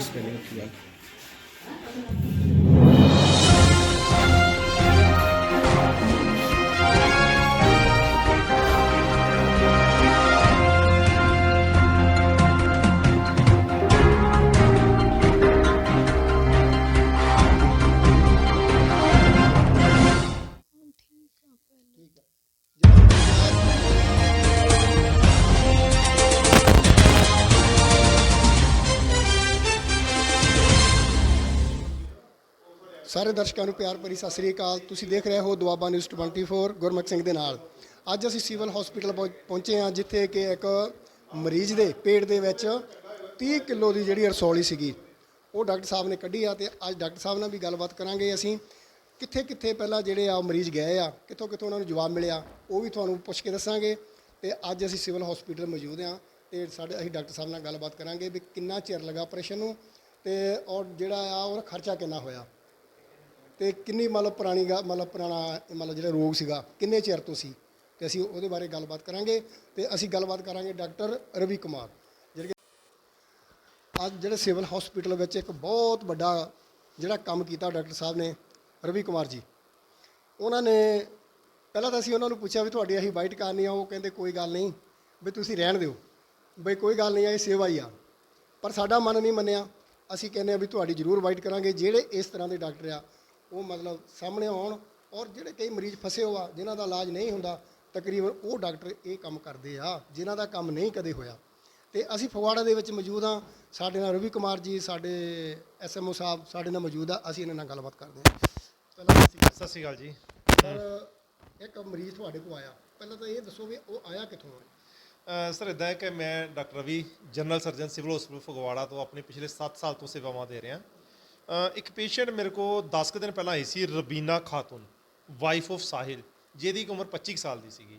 spelling ਸਾਰੇ ਦਰਸ਼ਕਾਂ ਨੂੰ ਪਿਆਰ ਭਰੀ ਸਤਿ ਸ੍ਰੀ ਅਕਾਲ। ਤੁਸੀਂ ਦੇਖ ਰਹੇ ਹੋ ਦੁਆਬਾ ਨਿਊਜ਼ 24 ਗੁਰਮੁਖ ਸਿੰਘ ਦੇ ਨਾਲ। ਅੱਜ ਅਸੀਂ ਸਿਵਲ ਹਸਪੀਟਲ ਪਹੁੰ- ਪਹੁੰਚੇ ਹਾਂ, ਜਿੱਥੇ ਕਿ ਇੱਕ ਮਰੀਜ਼ ਦੇ ਪੇਟ ਦੇ ਵਿੱਚ 30 ਕਿਲੋ ਦੀ ਜਿਹੜੀ ਰਸੌਲੀ ਸੀਗੀ, ਉਹ ਡਾਕਟਰ ਸਾਹਿਬ ਨੇ ਕੱਢੀ ਆ ਤੇ ਅੱਜ ਡਾਕਟਰ ਸਾਹਿਬ ਨਾਲ ਵੀ ਗੱਲਬਾਤ ਕਰਾਂਗੇ ਅਸੀਂ। ਕਿੱਥੇ ਕਿੱਥੇ ਪਹਿਲਾਂ ਜਿਹੜੇ ਆ ਉਹ ਮਰੀਜ਼ ਗਏ ਆ ਕਿੱਥੋਂ ਕਿੱਥੋਂ ਉਹਨਾਂ ਨੂੰ ਜਵਾਬ ਮਿਲਿਆ, ਉਹ ਵੀ ਤੁਹਾਨੂੰ ਪੁੱਛ ਕੇ ਦੱਸਾਂਗੇ। ਤੇ ਅੱਜ ਅਸੀਂ ਸਿਵਲ ਹਸਪੀਟਲ ਮੌਜੂਦ ਹਾਂ ਤੇ ਸਾਡੇ, ਅਸੀਂ ਡਾਕਟਰ ਸਾਹਿਬ ਨਾਲ ਗੱਲਬਾਤ ਕਰਾਂਗੇ ਵੀ ਕਿੰਨਾ ਚਿਰ ਲੱਗਾ ਆਪਰੇਸ਼ਨ ਨੂੰ ਤੇ ਔਰ ਜਿਹੜਾ ਆ, ਉਹਦਾ ਖਰਚਾ ਕਿੰਨਾ ਹੋਇਆ। ਤੇ ਕਿੰਨੀ ਮਤਲਬ ਪੁਰਾਣੀ ਗਾ- ਮਤਲਬ ਪੁਰਾਣਾ, ਮਤਲਬ ਜਿਹੜਾ ਰੋਗ ਸੀਗਾ, ਕਿੰਨੇ ਚਿਰ ਤੋਂ ਸੀ? ਤੇ ਅਸੀਂ ਉਹਦੇ ਬਾਰੇ ਗੱਲਬਾਤ ਕਰਾਂਗੇ ਤੇ ਅਸੀਂ ਗੱਲਬਾਤ ਕਰਾਂਗੇ ਡਾਕਟਰ ਰਵੀ ਕੁਮਾਰ, ਜਿਹੜੇ ਕਿ ਅੱਜ ਜਿਹੜੇ ਸਿਵਲ ਹਸਪੀਟਲ ਵਿੱਚ ਇੱਕ ਬਹੁਤ ਵੱਡਾ ਜਿਹੜਾ ਕੰਮ ਕੀਤਾ ਡਾਕਟਰ ਸਾਹਿਬ ਨੇ, ਰਵੀ ਕੁਮਾਰ ਜੀ। ਉਹਨਾਂ ਨੇ, ਪਹਿਲਾਂ ਤਾਂ ਅਸੀਂ ਉਹਨਾਂ ਨੂੰ ਪੁੱਛਿਆ ਵੀ ਤੁਹਾਡੀ ਅਸੀਂ ਵਾਈਟ ਕਰਨੀ ਆ, ਉਹ ਕਹਿੰਦੇ ਕੋਈ ਗੱਲ ਨਹੀਂ, ਵੀ ਤੁਸੀਂ ਰਹਿਣ ਦਿਓ। ਬਈ ਕੋਈ ਗੱਲ ਨਹੀਂ ਆ ਇਹ ਸੇਵਾ ਹੀ ਆ। ਪਰ ਸਾਡਾ ਮਨ ਨਹੀਂ ਮੰਨਿਆ। ਅਸੀਂ ਕਹਿੰਦੇ ਆ ਵੀ ਤੁਹਾਡੀ ਜ਼ਰੂਰ ਵਾਈਟ ਕਰਾਂਗੇ, ਜਿਹੜੇ ਇਸ ਤਰ੍ਹਾਂ ਦੇ ਡਾਕਟਰ ਆ ਉਹ ਮਤਲਬ ਸਾਹਮਣੇ ਆਉਣ ਔਰ ਜਿਹੜੇ ਕਈ ਮਰੀਜ਼ ਫਸੇ ਹੋਆ ਜਿਨ੍ਹਾਂ ਦਾ ਇਲਾਜ ਨਹੀਂ ਹੁੰਦਾ ਤਕਰੀਬਨ ਉਹ ਡਾਕਟਰ ਇਹ ਕੰਮ ਕਰਦੇ ਆ ਜਿਨ੍ਹਾਂ ਦਾ ਕੰਮ ਨਹੀਂ ਕਦੇ ਹੋਇਆ। ਤੇ ਅਸੀਂ ਫਗਵਾੜਾ ਦੇ ਵਿੱਚ ਮੌਜੂਦ ਹਾਂ। ਸਾਡੇ ਨਾਲ ਰਵੀ ਕੁਮਾਰ ਜੀ ਸਾਡੇ ਐਸਐਮਓ ਸਾਹਿਬ ਸਾਡੇ ਨਾਲ ਮੌਜੂਦ ਆ। ਅਸੀਂ ਇਹਨਾਂ ਨਾਲ ਗੱਲਬਾਤ ਕਰਦੇ ਹਾਂ। ਪਹਿਲਾਂ ਸਤਿ ਸ਼੍ਰੀ ਅਕਾਲ। ਜੀ। ਸਰ ਇੱਕ ਮਰੀਜ਼ ਤੁਹਾਡੇ ਕੋਲ ਆਇਆ। ਪਹਿਲਾਂ ਤਾਂ ਇਹ ਦੱਸੋ ਵੀ ਉਹ ਆਇਆ ਕਿੱਥੋਂ ਸਰ ਇਦਾਂ ਹੈ ਕਿ ਮੈਂ doctor Ravi general surgeon civil hospital Phagwara ਤੋਂ ਆਪਣੇ ਪਿਛਲੇ 7 ਸਾਲ ਤੋਂ ਸੇਵਾਵਾਂ ਦੇ ਰਿਹਾ। ਇੱਕ ਪੇਸ਼ੈਂਟ ਮੇਰੇ ਕੋਲ 10 ਕੁ ਦਿਨ ਪਹਿਲਾਂ ਆਈ ਸੀ ਰਬੀਨਾ ਖਾਤੂਨ ਵਾਈਫ ਆਫ ਸਾਹਿਲ ਜਿਹਦੀ ਉਮਰ 25 ਕੁ ਸਾਲ ਦੀ ਸੀਗੀ।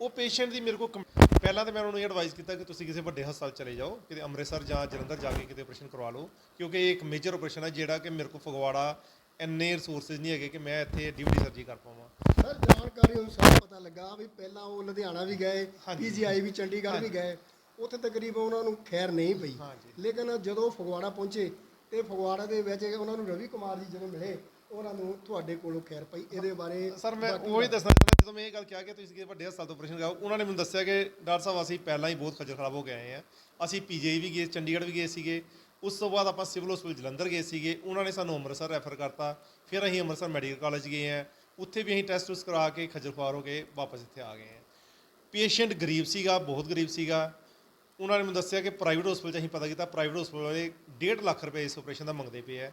ਉਹ ਪੇਸ਼ੈਂਟ ਦੀ ਮੇਰੇ ਕੰਪ- ਪਹਿਲਾਂ ਤਾਂ ਮੈਂ ਉਹਨਾਂ ਨੂੰ ਇਹ ਐਡਵਾਈਸ ਕੀਤਾ ਕਿ ਤੁਸੀਂ ਕਿਸੇ ਵੱਡੇ ਹਸਪਤਾਲ ਚਲੇ ਜਾਓ ਕਿਤੇ ਅੰਮ੍ਰਿਤਸਰ ਜਾਂ ਜਲੰਧਰ ਜਾ ਕੇ ਕਿਤੇ ਆਪਰੇਸ਼ਨ ਕਰਵਾ ਲਓ ਕਿਉਂਕਿ ਇਹ ਇੱਕ ਮੇਜਰ ਆਪਰੇਸ਼ਨ ਹੈ ਜਿਹੜਾ ਕਿ ਮੇਰੇ ਕੋਲ ਫਗਵਾੜਾ ਇੰਨੇ ਰਿਸੋਰਸਸ ਨਹੀਂ ਹੈਗੇ ਕਿ ਮੈਂ ਇੱਥੇ ਡਿਊਟੀ ਸਰਜੀ ਕਰ ਪਾਵਾਂ। ਸਰ ਜਾਣਕਾਰੀ ਅਨੁਸਾਰ ਪਤਾ ਲੱਗਾ ਵੀ ਪਹਿਲਾਂ ਉਹ ਲੁਧਿਆਣਾ ਵੀ ਗਏ ਪੀਜੀਆਈ ਵੀ ਚੰਡੀਗੜ੍ਹ ਵੀ ਗਏ ਉੱਥੇ ਤਕਰੀਬਨ ਉਹਨਾਂ ਨੂੰ ਖੈਰ ਨਹੀਂ ਪਈ। ਲੇਕਿਨ ਜਦੋਂ ਫਗਵਾੜਾ ਪਹੁੰਚੇ ਤੇ ਫਗਵਾੜਾ ਦੇ ਵਿੱਚ ਉਹਨਾਂ ਨੂੰ ਰਵੀ ਕੁਮਾਰ ਜੀ ਜਦੋਂ ਮਿਲੇ ਉਹਨਾਂ ਨੂੰ ਤੁਹਾਡੇ ਕੋਲੋਂ ਖੈਰ ਪਈ ਇਹਦੇ ਬਾਰੇ ਸਰ ਮੈਂ ਉਹੀ ਦੱਸਣਾ ਚਾਹੁੰਦਾ ਜਦੋਂ ਮੈਂ ਇਹ ਗੱਲ ਕਿਹਾ ਕਿ ਤੁਸੀਂ ਕਿਸੇ ਵੱਡੇ ਹਸਪਤਾਲ ਤੋਂ ਆਪਰੇਸ਼ਨ ਕਰਾਓ ਉਹਨਾਂ ਨੇ ਮੈਨੂੰ ਦੱਸਿਆ ਕਿ ਡਾਕਟਰ ਸਾਹਿਬ ਅਸੀਂ ਪਹਿਲਾਂ ਹੀ ਬਹੁਤ ਖੱਜਲ ਖਰਾਬ ਹੋ ਕੇ ਆਏ ਆ ਅਸੀਂ ਪੀਜੀਆਈ ਵੀ ਗਏ ਚੰਡੀਗੜ੍ਹ ਵੀ ਗਏ ਸੀਗੇ। ਉਸ ਤੋਂ ਬਾਅਦ ਆਪਾਂ ਸਿਵਲ ਹਸਪੀਟਲ ਜਲੰਧਰ ਗਏ ਸੀਗੇ ਉਹਨਾਂ ਨੇ ਸਾਨੂੰ ਅੰਮ੍ਰਿਤਸਰ ਰੈਫਰ ਕਰਤਾ। ਫਿਰ ਅਸੀਂ ਅੰਮ੍ਰਿਤਸਰ ਮੈਡੀਕਲ ਕਾਲਜ ਗਏ ਆ ਉੱਥੇ ਵੀ ਅਸੀਂ ਟੈਸਟ ਟੂਸ ਕਰਾ ਕੇ ਖੱਜਲ ਖੁਆਰ ਹੋ ਕੇ ਵਾਪਸ ਇੱਥੇ ਆ ਗਏ ਆ ਪੇਸ਼ੈਂਟ ਗਰੀਬ ਸੀਗਾ ਬਹੁਤ ਗਰੀਬ ਸੀਗਾ। ਉਹਨਾਂ ਨੇ ਮੈਨੂੰ ਦੱਸਿਆ ਕਿ ਪ੍ਰਾਈਵੇਟ ਹਸਪੀਟਲ 'ਚ ਅਸੀਂ ਪਤਾ ਕੀਤਾ ਪ੍ਰਾਈਵੇਟ ਹਸਪੀਟਲ ਵਾਲੇ 1.5 ਲੱਖ ਰੁਪਏ ਇਸ ਆਪਰੇਸ਼ਨ ਦਾ ਮੰਗਦੇ ਪਏ ਆ।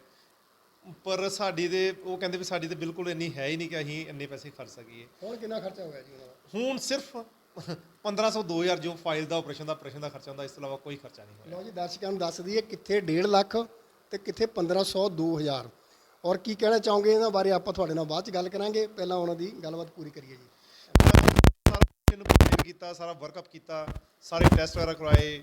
ਪਰ ਸਾਡੀ ਦੇ ਉਹ ਕਹਿੰਦੇ ਵੀ ਸਾਡੀ ਤੇ ਬਿਲਕੁਲ ਇੰਨੀ ਹੈ ਹੀ ਨਹੀਂ ਕਿ ਅਸੀਂ ਇੰਨੇ ਪੈਸੇ ਖਰਚ ਸਕੀਏ। ਹੁਣ ਕਿੰਨਾ ਖਰਚਾ ਹੋਇਆ ਜੀ ਉਹਨਾਂ ਦਾ? ਹੁਣ ਸਿਰਫ 1500 2000 ਜੋ ਫਾਈਲ ਦਾ ਆਪਰੇਸ਼ਨ ਦਾ ਆਪਰੇਸ਼ਨ ਦਾ ਖਰਚਾ ਹੁੰਦਾ ਇਸ ਤੋਂ ਇਲਾਵਾ ਕੋਈ ਖਰਚਾ ਨਹੀਂ ਹੋਇਆ। ਲਓ ਜੀ ਦਰਸ਼ਕਾਂ ਨੂੰ ਦੱਸ ਦਈਏ ਕਿੱਥੇ 1.5 ਲੱਖ ਤੇ ਕਿੱਥੇ 1500 2000 ਔਰ ਕੀ ਕਹਿਣਾ ਚਾਹੋਗੇ ਇਹਨਾਂ ਬਾਰੇ? ਆਪਾਂ ਤੁਹਾਡੇ ਨਾਲ ਬਾਅਦ ਚ ਗੱਲ ਕਰਾਂਗੇ। ਪਹਿਲਾਂ ਉਹਨਾਂ ਦੀ ਗੱਲਬਾਤ ਪੂਰੀ ਕਰੀਏ ਜੀ। ਸਾਰਾ ਨੂੰ ਕੀਤਾ ਸਾਰਾ ਵਰਕਅਪ ਕੀਤਾ। ਸਾਰੇ ਟੈਸਟ ਵਗੈਰਾ ਕਰਵਾਏ।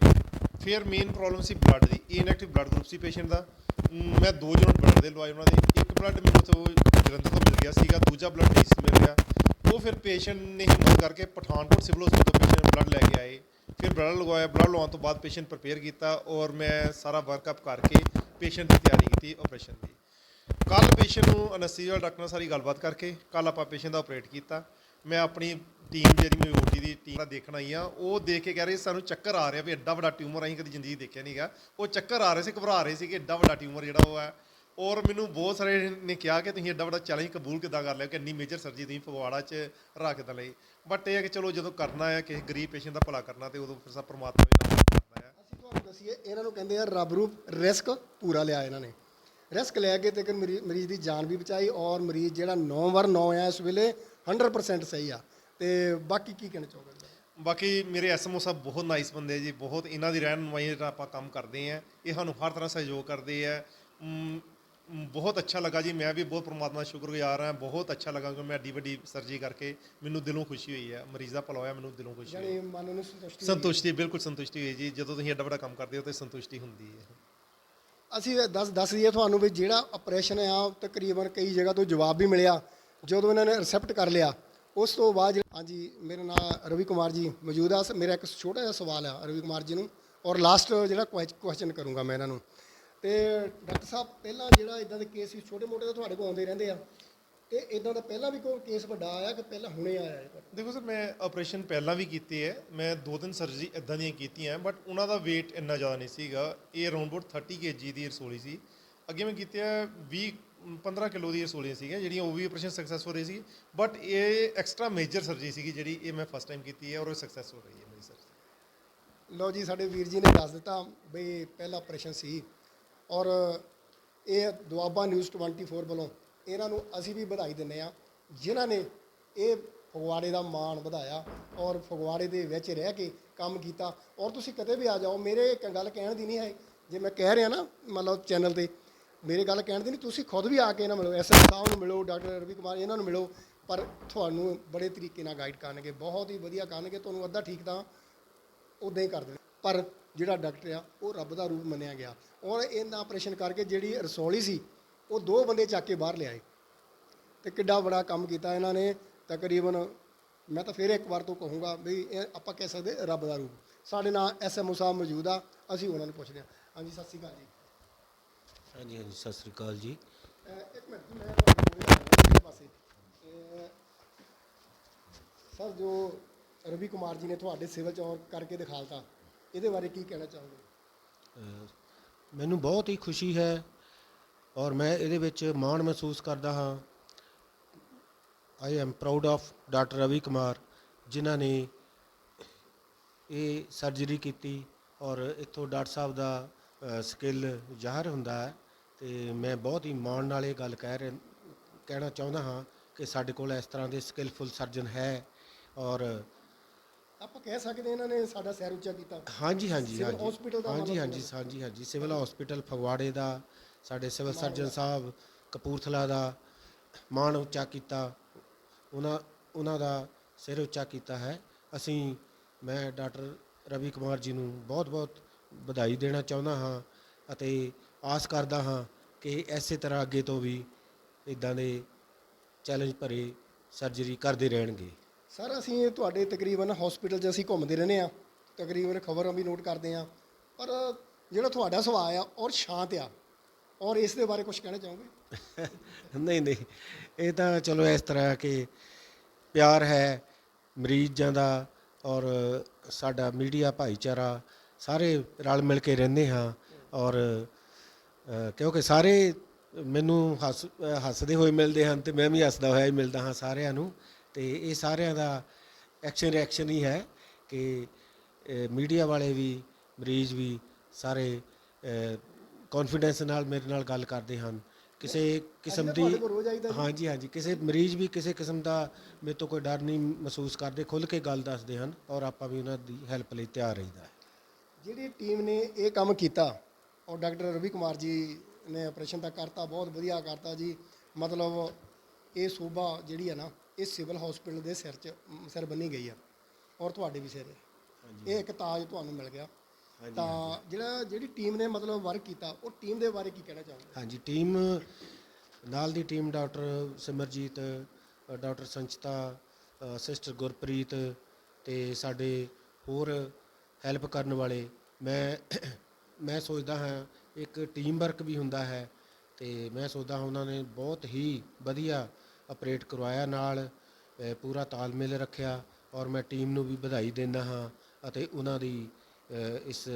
ਫਿਰ ਮੇਨ ਪ੍ਰੋਬਲਮ ਸੀ ਬਲੱਡ ਦੀ ਇਨਐਕਟਿਵ ਬਲੱਡ ਗਰੁੱਪ ਸੀ ਪੇਸ਼ੈਂਟ ਦਾ। ਮੈਂ ਦੋ ਯੂਨਿਟ ਬਲੱਡ ਦੇ ਲਵਾਏ ਉਹਨਾਂ ਦੇ। ਇੱਕ ਬਲੱਡ ਮੈਨੂੰ ਤੋਂ ਜਲੰਧਰ ਤੋਂ ਮਿਲ ਗਿਆ ਸੀਗਾ, ਦੂਜਾ ਬਲੱਡ ਡੀਸੀ ਤੋਂ ਮਿਲ ਗਿਆ। ਉਹ ਫਿਰ ਪੇਸ਼ੈਂਟ ਨੇ ਹਿੰਮਤ ਕਰਕੇ ਪਠਾਨਕੋਟ ਸਿਵਲ ਹਸਪੀਟਲ ਤੋਂ ਪੇਸ਼ੈਂਟ ਬਲੱਡ ਲੈ ਕੇ ਆਏ। ਫਿਰ ਬਲੱਡ ਲਗਵਾਇਆ ਬਲੱਡ ਲਵਾਉਣ ਤੋਂ ਬਾਅਦ ਪੇਸ਼ੈਂਟ ਪ੍ਰਪੇਅਰ ਕੀਤਾ ਔਰ ਮੈਂ ਸਾਰਾ ਵਰਕਅਪ ਕਰਕੇ ਪੇਸ਼ੈਂਟ ਦੀ ਤਿਆਰੀ ਕੀਤੀ ਆਪਰੇਸ਼ਨ ਦੀ। ਕੱਲ ਪੇਸ਼ੈਂਟ ਨੂੰ ਅਨਸਥੀਸੀਆ ਡਾਕਟਰ ਨਾਲ ਸਾਰੀ ਗੱਲਬਾਤ ਕਰਕੇ ਕੱਲ ਆਪਾਂ ਪੇਸ਼ੈਂਟ ਦਾ ਆਪਰੇਟ ਕੀਤਾ। ਮੈਂ ਆਪਣੀ ਟੀਮ ਜਿਹੜੀ ਮੇਰੀ ਓਟੀ ਦੀ ਟੀਮ ਦਾ ਦੇਖਣ ਆਈ ਆ ਉਹ ਦੇਖ ਕੇ ਕਹਿ ਰਹੇ ਸੀ, ਸਾਨੂੰ ਚੱਕਰ ਆ ਰਿਹਾ ਵੀ ਐਡਾ ਵੱਡਾ ਟਿਊਮਰ ਅਸੀਂ ਕਦੀ ਜ਼ਿੰਦਗੀ 'ਚ ਦੇਖਿਆ ਨਹੀਂਗਾ ਉਹ ਚੱਕਰ ਆ ਰਹੇ ਸੀ ਘਬਰਾ ਰਹੇ ਸੀ ਕਿ ਐਡਾ ਵੱਡਾ ਟਿਊਮਰ ਜਿਹੜਾ ਉਹ ਹੈ ਔਰ ਮੈਨੂੰ ਬਹੁਤ ਸਾਰੇ ਨੇ ਕਿਹਾ ਕਿ ਤੁਸੀਂ ਐਡਾ ਵੱਡਾ ਚੈਲੰਜ ਕਬੂਲ ਕਿੱਦਾਂ ਕਰ ਲਿਆ ਕਿ ਇੰਨੀ ਮੇਜਰ ਸਰਜਰੀ ਤੁਸੀਂ ਫਗਵਾੜਾ 'ਚ ਰੱਖ ਦਿੱਤਾ ਲਈ। ਬਟ ਇਹ ਹੈ ਕਿ ਚਲੋ ਜਦੋਂ ਕਰਨਾ ਹੈ ਕਿਸੇ ਗਰੀਬ ਪੇਸ਼ੈਂਟ ਦਾ ਭਲਾ ਕਰਨਾ ਤੇ ਉਦੋਂ ਫਿਰ ਸਭ ਪਰਮਾਤਮਾ ਵੀ ਨਾਲ ਕਰਦਾ ਹੈ ਅਸੀਂ ਤੁਹਾਨੂੰ ਦੱਸੀਏ ਇਹਨਾਂ ਨੂੰ ਕਹਿੰਦੇ ਆ ਰੱਬ ਰੂਪ ਰਿਸਕ ਪੂਰਾ ਲਿਆ ਇਹਨਾਂ ਨੇ। ਰਿਸਕ ਲੈ ਕੇ ਤੇ ਕਿ ਮਰੀ- ਮਰੀਜ਼ ਦੀ ਜਾਨ ਵੀ ਬਚਾਈ ਔਰ ਮਰੀਜ਼ ਜਿਹੜਾ 9 ਵਾਰ 9 ਆ ਇਸ ਵੇਲੇ 100% ਸਹੀ ਆ। ਤੇ ਬਾਕੀ ਕੀ ਕਹਿਣਾ ਚਾਹੋਗੇ ਬਾਕੀ ਮੇਰੇ ਐਸਐਮਓ ਸਾਹਿਬ ਬਹੁਤ ਨਾਈਸ ਬੰਦੇ ਆ ਜੀ ਬਹੁਤ ਇਹਨਾਂ ਦੀ ਰਹਿਨਮਾਈ ਦਾ ਆਪਾਂ ਕੰਮ ਕਰਦੇ ਆ ਇਹ ਸਾਨੂੰ ਹਰ ਤਰ੍ਹਾਂ ਸਹਿਯੋਗ ਕਰਦੇ ਆ। ਮ, ਮ, ਬਹੁਤ ਅੱਛਾ ਲੱਗਾ ਜੀ ਮੈਂ ਵੀ ਬਹੁਤ ਪ੍ਰਮਾਤਮਾ ਦਾ ਸ਼ੁਕਰਗੁਜ਼ਾਰ ਹਾਂ ਬਹੁਤ ਅੱਛਾ ਲੱਗਾ ਕਿ ਮੈਂ ਐਡੀ ਵੱਡੀ ਸਰਜਰੀ ਕਰਕੇ ਮੈਨੂੰ ਦਿਲੋਂ ਖੁਸ਼ੀ ਹੋਈ ਹੈ ਮਰੀਜ਼ ਦਾ ਭਲਾ ਹੋਇਆ ਮੈਨੂੰ ਦਿਲੋਂ ਖੁਸ਼ੀ ਹੋਈ ਜਾਨੀ ਮਨ ਨੂੰ ਸੰਤੁਸ਼ਟੀ ਸੰਤੁਸ਼ਟੀ ਬਿਲਕੁਲ ਸੰਤੁਸ਼ਟੀ ਹੋਈ ਜੀ ਜਦੋਂ ਤੁਸੀਂ ਐਡਾ ਵੱਡਾ ਕੰਮ ਕਰਦੇ ਹੋ ਤੇ ਸੰਤੁਸ਼ਟੀ ਹੁੰਦੀ ਹੈ। ਅਸੀਂ ਇਹ ਦੱਸ ਦੱਸ ਦਈਏ ਤੁਹਾਨੂੰ ਵੀ ਜਿਹੜਾ ਆਪਰੇਸ਼ਨ ਆ ਤਕਰੀਬਨ ਕਈ ਜਗ੍ਹਾ ਤੋਂ ਜਵਾਬ ਵੀ ਮਿਲਿਆ ਜਦੋਂ ਇਹਨਾਂ ਨੇ ਰਿਸੈਪਟ ਕਰ ਲਿਆ ਉਸ ਤੋਂ ਬਾਅਦ ਜਿਹੜਾ- ਹਾਂਜੀ, ਮੇਰਾ ਨਾਮ ਰਵੀ ਕੁਮਾਰ ਜੀ ਮੌਜੂਦ ਆ। ਮੇਰਾ ਇੱਕ ਛੋਟਾ ਜਿਹਾ ਸਵਾਲ ਆ ਰਵੀ ਕੁਮਾਰ ਜੀ ਨੂੰ। ਔਰ ਲਾਸਟ ਜਿਹੜਾ ਕੁਐਸਚਨ ਕਰੂੰਗਾ ਮੈਂ ਇਹਨਾਂ ਨੂੰ। ਤੇ ਡਾਕਟਰ ਸਾਹਿਬ, ਪਹਿਲਾਂ ਜਿਹੜਾ ਇਦਾਂ ਦੇ ਕੇਸ ਸੀ, ਛੋਟੇ ਮੋਟੇ ਤਾਂ ਤੁਹਾਡੇ ਕੋਲ ਆਉਂਦੇ ਰਹਿੰਦੇ ਆ। ਤੇ ਇਦਾਂ ਦਾ ਪਹਿਲਾਂ ਵੀ ਕੋਈ ਕੇਸ ਵੱਡਾ ਆਇਆ ਕਿ ਪਹਿਲਾਂ ਹੁਣੇ ਆਇਆ ਹੈ? ਦੇਖੋ ਸਰ ਮੈਂ ਆਪਰੇਸ਼ਨ ਪਹਿਲਾਂ ਵੀ ਕੀਤੀ ਹੈ। ਮੈਂ ਦੋ ਤਿੰਨ ਸਰਜਰੀ ਇਦਾਂ ਦੀਆਂ ਕੀਤੀਆਂ ਬਟ ਉਹਨਾਂ ਦਾ weight ਇੰਨਾ ਜ਼ਿਆਦਾ ਨਹੀਂ ਸੀਗਾ। ਇਹ ਅਰਾਊਂਡ ਅਬਾਊਟ 30 kg ਦੀ ਰਸੋਲੀ ਸੀ। ਅੱਗੇ ਮੈਂ ਕੀਤੇ ਆ 20 15 ਕਿਲੋ ਦੀ ਸੋਲੀਆਂ ਸੀਗੀਆਂ, ਜਿਹੜੀਆਂ ਉਹ ਵੀ ਆਪਰੇਸ਼ਨ ਹੋ ਰਹੀ ਸੀ ਬਟ ਇਹ ਐਕਸਟਰਾ ਮੇਜਰ ਸਰਜਰੀ ਸੀਗੀ ਜਿਹੜੀ ਇਹ ਮੈਂ ਫਸਟ ਟਾਈਮ ਕੀਤੀ ਹੈ ਔਰ ਉਹ ਹੋ ਰਹੀ ਹੈ ਮੇਰੀ ਸਰਜਰੀ ਲਓ ਜੀ, ਸਾਡੇ ਵੀਰ ਜੀ ਨੇ ਦੱਸ ਦਿੱਤਾ ਬਈ ਪਹਿਲਾ ਆਪਰੇਸ਼ਨ ਸੀ ਔਰ ਇਹ ਦੁਆਬਾ ਨਿਊਜ਼ 24 ਵੱਲੋਂ ਇਹਨਾਂ ਨੂੰ ਅਸੀਂ ਵੀ ਵਧਾਈ ਦਿੰਨੇ ਆ ਜਿਨ੍ਹਾਂ ਨੇ ਇਹ ਫਗਵਾੜੇ ਦਾ ਮਾਣ ਵਧਾਇਆ ਔਰ ਫਗਵਾੜੇ ਦੇ ਵਿੱਚ ਰਹਿ ਕੇ ਕੰਮ ਕੀਤਾ। ਔਰ ਤੁਸੀਂ ਕਦੇ ਵੀ ਆ ਜਾਓ, ਮੇਰੇ ਗੱਲ ਕਹਿਣ ਦੀ ਨਹੀਂ ਹੈ, ਜੇ ਮੈਂ ਕਹਿ ਰਿਹਾ ਨਾ, ਮਤਲਬ ਚੈਨਲ ਤੇ ਮੇਰੇ ਗੱਲ ਕਹਿਣ ਦੀ ਨਹੀਂ, ਤੁਸੀਂ ਖੁਦ ਵੀ ਆ ਕੇ ਇਹਨਾਂ ਮਿਲੋ ਐਸਐਸ ਸਾਹਿਬ ਨੂੰ ਮਿਲੋ, ਡਾਕਟਰ ਰਵੀ ਕੁਮਾਰ ਇਹਨਾਂ ਨੂੰ ਮਿਲੋ, ਪਰ ਤੁਹਾਨੂੰ ਬੜੇ ਤਰੀਕੇ ਨਾਲ ਗਾਈਡ ਕਰਨਗੇ, ਬਹੁਤ ਹੀ ਵਧੀਆ ਕਰਨਗੇ, ਤੁਹਾਨੂੰ ਅੱਧਾ ਠੀਕ ਤਾਂ ਉਦਾਂ ਹੀ ਕਰ ਦੇਣਾ ਪਰ ਜਿਹੜਾ ਡਾਕਟਰ ਆ, ਉਹ ਰੱਬ ਦਾ ਰੂਪ ਮੰਨਿਆ ਗਿਆ। ਔਰ ਇਹਨਾਂ ਆਪਰੇਸ਼ਨ ਕਰਕੇ ਜਿਹੜੀ ਰਸੌਲੀ ਸੀ, ਉਹ ਦੋ ਬੰਦੇ ਚੱਕ ਕੇ ਬਾਹਰ ਲਿਆਏ। ਤੇ ਕਿੱਡਾ ਬੜਾ ਕੰਮ ਕੀਤਾ ਇਹਨਾਂ ਨੇ, ਤਕਰੀਬਨ ਮੈਂ ਤਾਂ ਫਿਰ ਇੱਕ ਵਾਰ ਤੋਂ ਕਹੂੰਗਾ ਵੀ ਇਹ ਆਪਾਂ ਕਹਿ ਸਕਦੇ ਰੱਬ ਦਾ ਰੂਪ। ਸਾਡੇ ਨਾਲ ਐਸਐਮਓ ਸਾਹਿਬ ਮੌਜੂਦ ਆ, ਅਸੀਂ ਉਹਨਾਂ ਨੂੰ ਪੁੱਛਦੇ ਹਾਂ। ਹਾਂਜੀ, ਸਤਿ ਸ਼੍ਰੀ ਅਕਾਲ ਜੀ। ਹਾਂਜੀ ਹਾਂਜੀ ਸਤਿ ਸ੍ਰੀ ਅਕਾਲ ਜੀ। ਅਹ ਇੱਕ ਮਿੰਟ ਜੀ, ਮੈਂ ਤੁਹਾਨੂੰ ਪਾਸੇ ਅਹ ਸਰ ਜੋ ਰਵੀ ਕੁਮਾਰ ਜੀ ਨੇ ਤੁਹਾਡੇ ਸਿਵਲ ਚ ਔਰ ਕਰਕੇ ਦਿਖਾਲਤਾ ਇਹਦੇ ਬਾਰੇ ਕੀ ਕਹਿਣਾ ਚਾਹੋਗੇ? ਅਹ ਮੈਨੂੰ ਬਹੁਤ ਹੀ ਖੁਸ਼ੀ ਹੈ ਔਰ ਮੈਂ ਇਹਦੇ ਵਿੱਚ ਮਾਣ ਮਹਿਸੂਸ ਕਰਦਾ ਹਾਂ। I am proud of doctor Ravi Kumar ਜਿਨ੍ਹਾਂ ਨੇ ਇਹ ਸਰਜਰੀ ਕੀਤੀ ਔਰ ਇੱਥੋਂ ਡਾਕਟਰ ਸਾਹਿਬ ਦਾ ਸਕਿੱਲ ਜ਼ਾਹਰ ਹੁੰਦਾ ਹੈ। ਤੇ ਮੈਂ ਬਹੁਤ ਹੀ ਮਾਣ ਨਾਲ ਇਹ ਗੱਲ ਕਹਿ ਰਿਹਾ ਕਹਿਣਾ ਚਾਹੁੰਦਾ ਹਾਂ ਕਿ ਸਾਡੇ ਕੋਲ ਇਸ ਤਰ੍ਹਾਂ ਦੇ ਸਕਿੱਲਫੁਲ ਸਰਜਨ ਹੈ ਔਰ ਆਪਾਂ ਕਹਿ ਸਕਦੇ ਇਹਨਾਂ ਨੇ ਸਾਡਾ ਸਿਰ ਉੱਚਾ ਕੀਤਾ। ਹਾਂਜੀ ਹਾਂਜੀ ਸਿਵਲ ਹਾਂਜੀ। hospital ਦਾ ਹਾਂਜੀ ਹਾਂਜੀ ਹਾਂਜੀ ਹਾਂਜੀ। ਸਿਵਲ ਹਸਪੀਟਲ ਫਗਵਾੜੇ ਦਾ ਸਾਡੇ ਸਿਵਲ ਸਰਜਨ ਸਾਹਿਬ ਕਪੂਰਥਲਾ ਦਾ ਮਾਣ ਉੱਚਾ ਕੀਤਾ। ਉਹਨਾਂ ਉਹਨਾਂ ਦਾ ਸਿਰ ਉੱਚਾ ਕੀਤਾ ਹੈ। ਅਸੀਂ ਮੈਂ ਡਾਕਟਰ ਰਵੀ ਕੁਮਾਰ ਜੀ ਨੂੰ ਬਹੁਤ-ਬਹੁਤ ਵਧਾਈ ਦੇਣਾ ਚਾਹੁੰਦਾ ਹਾਂ ਅਤੇ ਆਸ ਕਰਦਾ ਹਾਂ ਕਿ ਐਸੇ ਤਰ੍ਹਾਂ ਅੱਗੇ ਤੋਂ ਵੀ ਇਦਾਂ ਦੇ ਚੈਲੰਜ ਭਰੇ ਸਰਜਰੀ ਕਰਦੇ ਰਹਿਣਗੇ। ਸਰ ਅਸੀਂ ਤੁਹਾਡੇ ਤਕਰੀਬਨ ਹਸਪੀਟਲ 'ਚ ਅਸੀਂ ਘੁੰਮਦੇ ਰਹਿੰਦੇ ਆ ਤਕਰੀਬਨ ਖਬਰਾਂ ਵੀ ਨੋਟ ਕਰਦੇ ਆ ਪਰ ਜਿਹੜਾ ਤੁਹਾਡਾ ਸੁਭਾਅ ਆ ਔਰ ਸ਼ਾਂਤ ਆ ਔਰ ਇਸ ਦੇ ਬਾਰੇ ਕੁਝ ਕਹਿਣਾ ਚਾਹੋਗੇ? ਨਹੀਂ ਨਹੀਂ। ਇਹ ਤਾਂ ਚਲੋ ਇਸ ਤਰ੍ਹਾਂ ਕਿ ਪਿਆਰ ਹੈ ਮਰੀਜ਼ਾਂ ਦਾ ਔਰ ਸਾਡਾ ਮੀਡੀਆ ਭਾਈਚਾਰਾ ਸਾਰੇ ਰਲ ਮਿਲ ਕੇ ਰਹਿੰਦੇ ਹਾਂ। ਔਰ ਕਿਉਂਕਿ ਸਾਰੇ ਮੈਨੂੰ ਹੱਸ ਹੱਸਦੇ ਹੋਏ ਮਿਲਦੇ ਹਨ ਤੇ ਮੈਂ ਵੀ ਹੱਸਦਾ ਹੋਇਆ ਹੀ ਮਿਲਦਾ ਹਾਂ ਸਾਰਿਆਂ ਨੂੰ ਤੇ ਇਹ ਸਾਰਿਆਂ ਦਾ ਐਕਸ਼ਨ ਰਿਐਕਸ਼ਨ ਹੀ ਹੈ ਕਿ ਮੀਡੀਆ ਵਾਲੇ ਵੀ ਮਰੀਜ਼ ਵੀ ਸਾਰੇ ਕੌਨਫੀਡੈਂਸ ਨਾਲ ਮੇਰੇ ਨਾਲ ਗੱਲ ਕਰਦੇ ਹਨ। ਕਿਸੇ ਕਿਸਮ ਦੀ। ਹਾਂਜੀ ਹਾਂਜੀ। ਕਿਸੇ ਮਰੀਜ਼ ਵੀ ਕਿਸੇ ਕਿਸਮ ਦਾ ਮੇਰੇ ਤੋਂ ਕੋਈ ਡਰ ਨਹੀਂ ਮਹਿਸੂਸ ਕਰਦੇ ਖੁੱਲ ਕੇ ਗੱਲ ਦੱਸਦੇ ਹਨ ਔਰ ਆਪਾਂ ਵੀ ਉਹਨਾਂ ਦੀ ਹੈਲਪ ਲਈ ਤਿਆਰ ਰਹੀਦਾ ਹੈ। ਜਿਹੜੀ ਟੀਮ ਨੇ ਇਹ ਕੰਮ ਕੀਤਾ ਔਰ ਡਾਕਟਰ ਰਵੀ ਕੁਮਾਰ ਜੀ ਨੇ ਆਪਰੇਸ਼ਨ ਤਾਂ ਕਰਤਾ ਬਹੁਤ ਵਧੀਆ ਕਰਤਾ ਜੀ। ਮਤਲਬ ਇਹ ਸੂਬਾ ਜਿਹੜੀ ਹੈ ਨਾ ਇਹ ਸਿਵਲ ਹਸਪੀਟਲ ਦੇ ਸਿਰ 'ਚ ਸਿਰ ਬੰਨੀ ਗਈ ਆ। ਔਰ ਤੁਹਾਡੇ ਵੀ ਸਿਰ ਇਹ ਇੱਕ ਤਾਜ ਤੁਹਾਨੂੰ ਮਿਲ ਗਿਆ। ਤਾਂ ਜਿਹੜਾ ਜਿਹੜੀ ਟੀਮ ਨੇ ਮਤਲਬ ਵਰਕ ਕੀਤਾ ਉਹ ਟੀਮ ਦੇ ਬਾਰੇ ਕੀ ਕਹਿਣਾ ਚਾਹੋਗੇ? ਹਾਂਜੀ ਟੀਮ ਨਾਲ ਦੀ team doctor Simarjit doctor Sanchita sister Gurpreet ਤੇ ਸਾਡੇ ਹੋਰ ਹੈਲਪ ਕਰਨ ਵਾਲੇ ਮੈਂ ਮੈਂ ਸੋਚਦਾ ਹਾਂ, ਇੱਕ ਟੀਮ ਵਰਕ ਵੀ ਹੁੰਦਾ ਹੈ ਤੇ ਮੈਂ ਸੋਚਦਾ ਹਾਂ ਉਹਨਾਂ ਨੇ ਬਹੁਤ ਹੀ ਵਧੀਆ ਆਪਰੇਟ ਕਰਵਾਇਆ ਨਾਲ ਪੂਰਾ ਤਾਲਮੇਲ ਰੱਖਿਆ ਔਰ ਮੈਂ ਟੀਮ ਨੂੰ ਵੀ ਵਧਾਈ ਦਿੰਦਾ ਹਾਂ ਅਤੇ ਉਹਨਾਂ ਦੀ ਇਸ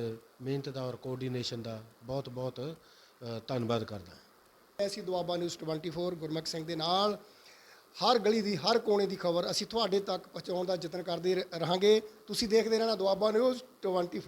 ਮਿਹਨਤ ਦਾ ਔਰ ਕੋਆਰਡੀਨੇਸ਼ਨ ਦਾ ਬਹੁਤ ਬਹੁਤ ਧੰਨਵਾਦ ਕਰਦਾ ਹਾਂ। ਅਸੀਂ ਦੁਆਬਾ ਨਿਊਜ਼ 24 ਗੁਰਮੁਖ ਸਿੰਘ ਦੇ ਨਾਲ। ਹਰ ਗਲੀ ਦੀ, ਹਰ ਕੋਨੇ ਦੀ ਖਬਰ ਅਸੀਂ ਤੁਹਾਡੇ ਤੱਕ ਪਹੁੰਚਾਉਣ ਦਾ ਯਤਨ ਕਰਦੇ ਰਹਾਂਗੇ। ਤੁਸੀਂ ਦੇਖਦੇ ਰਹਿਣਾ ਦੁਆਬਾ ਨਿਊਜ਼ 24